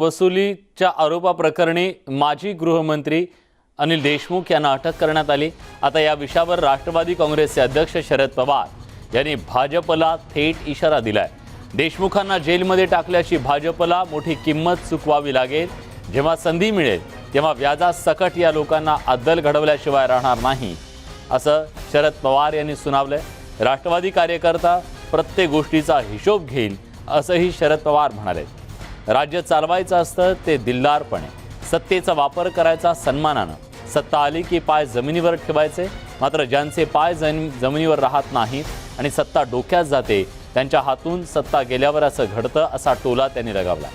वसुलीच्या आरोपाप्रकरणी माजी गृहमंत्री अनिल देशमुख यांना अटक करण्यात आली. आता या विषयावर राष्ट्रवादी काँग्रेसचे अध्यक्ष शरद पवार यांनी भाजपला थेट इशारा दिलाय. देशमुखांना जेलमध्ये टाकल्याची भाजपला मोठी किंमत चुकवावी लागेल. जेव्हा संधी मिळेल तेव्हा व्याजासकट या लोकांना अद्दल घडवल्याशिवाय राहणार नाही असं शरद पवार यांनी सुनावलंय. राष्ट्रवादी कार्यकर्ता प्रत्येक गोष्टीचा हिशोब घेईल असंही शरद पवार म्हणाले. राज्य चालवायचं असतं ते दिलदारपणे. सत्तेचा वापर करायचा सन्मानानं. सत्ता आली की पाय जमिनीवर ठेवायचे मात्र ज्यांचे पाय जमिनीवर राहत नाहीत आणि सत्ता डोक्यात जाते त्यांच्या हातून सत्ता गेल्यावर असं घडतं असा टोला त्यांनी लगावला.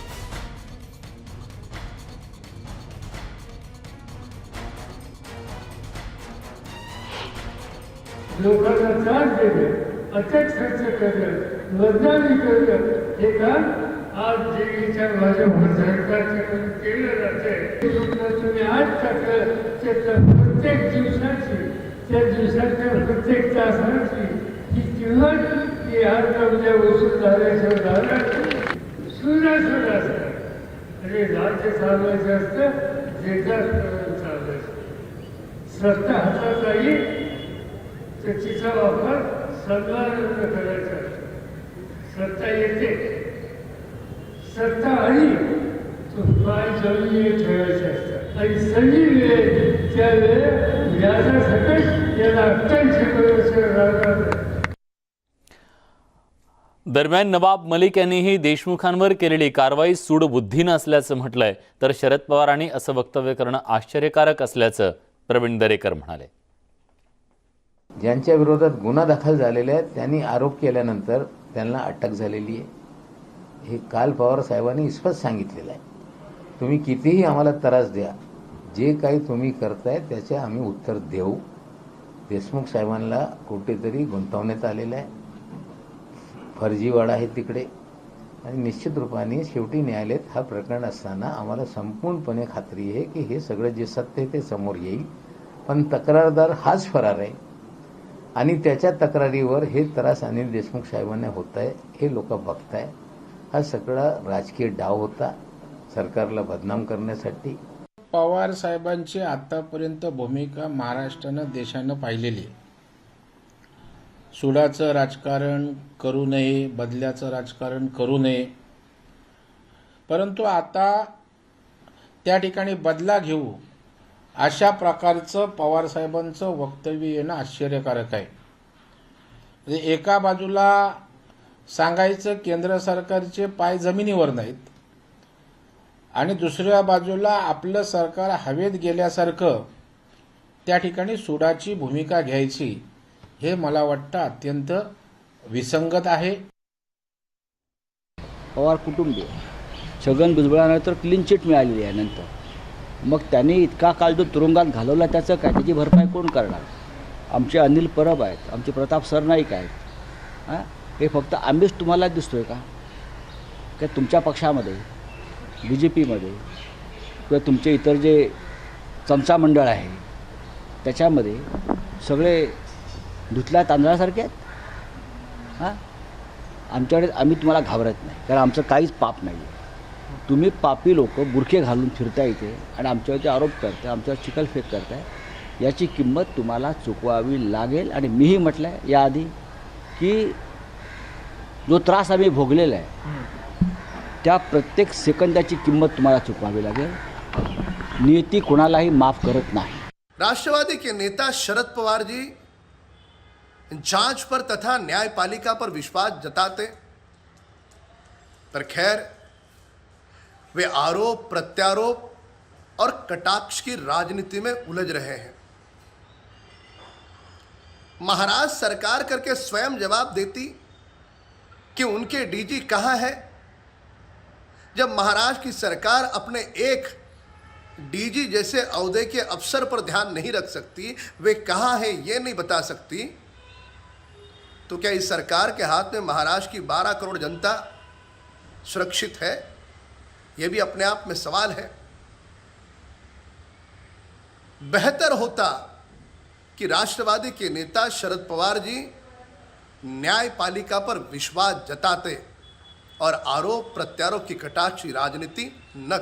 लोकांना त्रास दिले अटक खर्च केलं बदनामी हे काम आज जे विचार माझ्या सरकारच्याकडून केलं जाते तुम्ही आज टाकलं त्याच्या प्रत्येक दिवसाची त्या दिवसाच्या प्रत्येक तासाची ही किंमत ही आज उद्या वसूल झाल्याशिवाय झालं सुद्धा सुद्धा अरे राज्य चालवायचं असतं देशात चालवायचं सत्ता हातात आली तर तिचा वापर सन्मानानं करायचा सत्ता येते. सत्ता आली तो पाय जमिनीवर ठेवायचे असतात आणि संधी मिळेल त्यावेळेस व्याजासकट याला अत्यंत शिकवण्याचं राहणार दरम्यान नवाब मलिक यांनीही देशमुखांवर केलेली कारवाई सूडबुद्धीनं असल्याचं म्हटलंय. तर शरद पवारांनी असं वक्तव्य करणं आश्चर्यकारक असल्याचं प्रवीण दरेकर म्हणाले. ज्यांच्या विरोधात गुन्हा दाखल झालेले आहेत त्यांनी आरोप केल्यानंतर त्यांना अटक झालेली आहे. हे काल पवार साहेबांनी स्पष्ट सांगितलेलं आहे. तुम्ही कितीही आम्हाला त्रास द्या जे काही तुम्ही करताय त्याचे आम्ही उत्तर देऊ. देशमुख साहेबांना कुठेतरी गुंतवण्यात आलेलं आहे. फर्जीवाडा आहे तिकडे. आणि निश्चित रूपाने शेवटी न्यायालयात हा प्रकरण असताना आम्हाला संपूर्णपणे खात्री आहे की हे सगळं जे सत्य आहे ते समोर येईल. पण तक्रारदार हाच फरार आहे. आणि त्याच्या तक्रारीवर हे त्रास अनिल देशमुख साहेबांना होत आहे हे लोक बघताय हा सगळा राजकीय डाव होता सरकारला बदनाम करण्यासाठी. पवार साहेबांची आतापर्यंत भूमिका महाराष्ट्रानं देशानं पाहिलेली. सुडाचं राजकारण करू नये बदल्याचं राजकारण करू नये. परंतु आता त्या ठिकाणी बदला घेऊ अशा प्रकारचं पवार साहेबांचं वक्तव्य येणं आश्चर्यकारक आहे. म्हणजे एका बाजूला सांगायचं केंद्र सरकारचे पाय जमिनीवर नाहीत. आणि दुसऱ्या बाजूला आपलं सरकार हवेत गेल्यासारखं त्या ठिकाणी सुडाची भूमिका घ्यायची हे मला वाटतं अत्यंत विसंगत आहे. पवार कुटुंबीय. छगन भुजबळांना तर क्लीन चिट मिळालेली आहे नंतर. मग त्यांनी इतका काळ जो तुरुंगात घालवला त्याचं काय? त्याची भरपाई कोण करणार? आमचे अनिल परब आहेत आमचे प्रताप सरनाईक आहेत. हां? हे फक्त आम्हीच तुम्हाला दिसतो आहे का? का तुमच्या पक्षामध्ये बी जे पीमध्ये किंवा तुमचे इतर जे चमचा मंडळ आहे त्याच्यामध्ये सगळे धुतल्या तांदळासारखे आहेत? हां? आमच्याकडे आम्ही तुम्हाला घाबरत नाही कारण आमचं काहीच पाप नाही. आहे तुम्ही पापी लोक बुरखे घालून फिरता इथे आणि आमच्यावरती आरोप करताय आमच्यावर चिखलफेक करताय याची किंमत तुम्हाला चुकवावी लागेल. आणि मीही म्हटलं आहे याआधी की जो त्रास आम्ही भोगलेला आहे त्या प्रत्येक सेकंदाची किंमत तुम्हाला चुकवावी लागेल. नियती कोणालाही माफ करत नाही. राष्ट्रवादी के नेता शरद पवार जी जांच पर तथा न्यायपालिका पर विश्वास जताते। पर खैर वे आरोप प्रत्यारोप और कटाक्ष की राजनीति में उलझ रहे हैं। महाराज सरकार करके स्वयं जवाब देती कि उनके डीजी कहाँ है? जब महाराष्ट्र की सरकार अपने एक डीजी जैसे अहदे के अफसर पर ध्यान नहीं रख सकती, वे कहाँ हैं ये नहीं बता सकती। तो क्या इस सरकार के हाथ में महाराष्ट्र की 12 करोड़ जनता सुरक्षित है? ये भी अपने आप में सवाल है। बेहतर होता कि राष्ट्रवादी के नेता शरद पवार जी न्यायपालिका पर विश्वास जताते और आरोप प्रत्यारोप की कटाक्ष की राजनीति न